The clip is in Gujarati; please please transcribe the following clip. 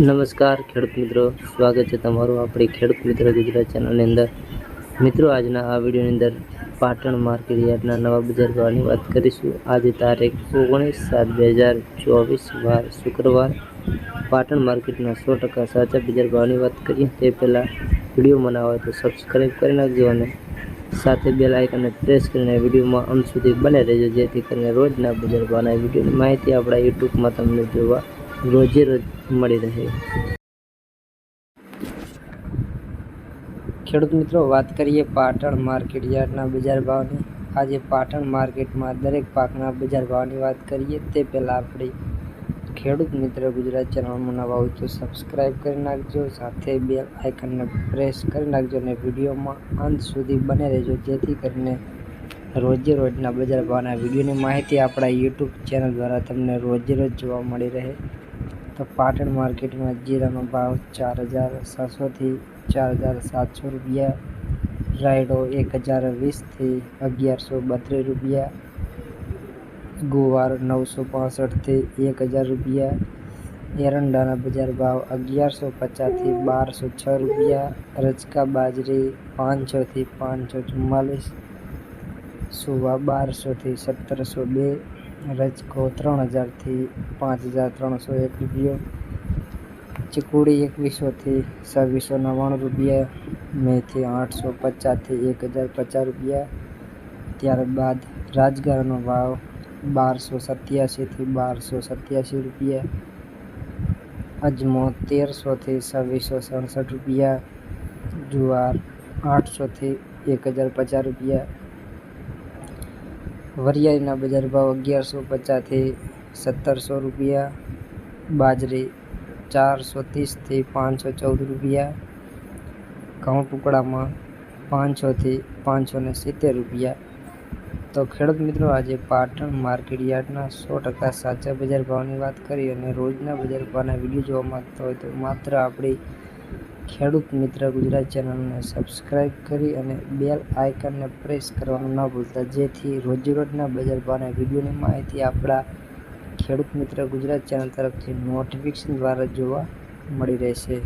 નમસ્કાર, ખેડૂત મિત્રો. સ્વાગત છે તમારું આપણી ખેડૂત મિત્ર ગુજરાત ચેનલની અંદર. મિત્રો, આજના આ વિડીયોની અંદર પાટણ માર્કેટ યાર્ડના નવા બજાર ભાવની વાત કરીશું. આજે તારીખ ઓગણીસ સાત બે હજાર ચોવીસ, વાર શુક્રવાર. પાટણ માર્કેટના સો ટકા સાચા બજાર ભાવની વાત કરીએ, તે પહેલાં વીડિયો બનાવો તો સબસ્ક્રાઈબ કરી નાખજો અને સાથે બેલ અને પ્રેસ કરીને વિડીયોમાં અંત સુધી બને રહેજો, જેથી કરીને રોજના બજાર ભાવના વિડીયોની માહિતી આપણા યુટ્યુબમાં તમને જોવા રોજે રોજ મળી રહે. ખેડૂત મિત્રો, વાત કરીએ પાટણ માર્કેટ યાર્ડના બજાર ભાવની. આજે પાટણ માર્કેટમાં દરેક પાકના બજાર ભાવની વાત કરીએ તે પહેલાં આપણે ખેડૂત મિત્ર ગુજરાત ચેનલમાં નવા હોય તો સબસ્ક્રાઈબ કરી નાખજો, સાથે બેલ આઇકનને પ્રેસ કરી નાખજો અને વિડીયોમાં અંત સુધી બને રહેજો, જેથી કરીને રોજે રોજના બજાર ભાવના વિડીયોની માહિતી આપણા યુટ્યુબ ચેનલ દ્વારા તમને રોજે રોજ જોવા મળી રહે. તો પાટણ માર્કેટમાં જીરાનો ભાવ ચાર હજાર સાતસોથી ચાર હજાર સાતસો રૂપિયા રાયડો એક હજાર વીસથી અગિયારસો બત્રીસ રૂપિયા ગુવાર નવસો પાસઠથી એક હજાર રૂપિયા એરંડાના બજાર ભાવ અગિયારસો પચાસથી બારસો છ રૂપિયા રચકા બાજરી પાંચસોથી પાંચસો ચુમ્માલીસ સુવા બારસોથી સત્તરસો બે રજકો ત્રણ હજારથી પાંચ હજાર ત્રણસો એક રૂપિયો. ચીકુડી એકવીસોથી છવ્વીસો નવ્વાણું રૂપિયા. મેથી આઠસો પચાસથી એક હજાર પચાસ રૂપિયા. ત્યારબાદ રાજગારનો ભાવ બારસો સત્યાસીથી બારસો સત્યાસી રૂપિયા. અજમો તેરસોથી છવ્વીસો સડસઠ રૂપિયા. જુવાર આઠસોથી એક હજાર પચાસ રૂપિયા. વરિયાળીના બજાર ભાવ અગિયારસો પચાસથી સત્તરસો રૂપિયા, બાજરી ચારસો ત્રીસથી પાંચસો ચૌદ રૂપિયા ઘઉં ટુકડામાં પાંચસોથી પાંચસો ને સિત્તેર રૂપિયા. તો ખેડૂત મિત્રો, આજે પાટણ માર્કેટ યાર્ડના સો ટકા સાચા બજાર ભાવની વાત કરી અને રોજના બજાર ભાવના વીડિયો જોવા માગતા હોય તો માત્ર આપણી ખેડૂત મિત્ર ગુજરાત ચેનલને સબસ્ક્રાઈબ કરી અને બેલ આઇકનને પ્રેસ કરવાનું ન ભૂલતા. જેથી રોજેરોજના બજાર ભાવના વિડીયોની માહિતી આપણા ખેડૂત મિત્ર ગુજરાત ચેનલ તરફથી નોટિફિકેશન દ્વારા જોવા મળી રહેશે.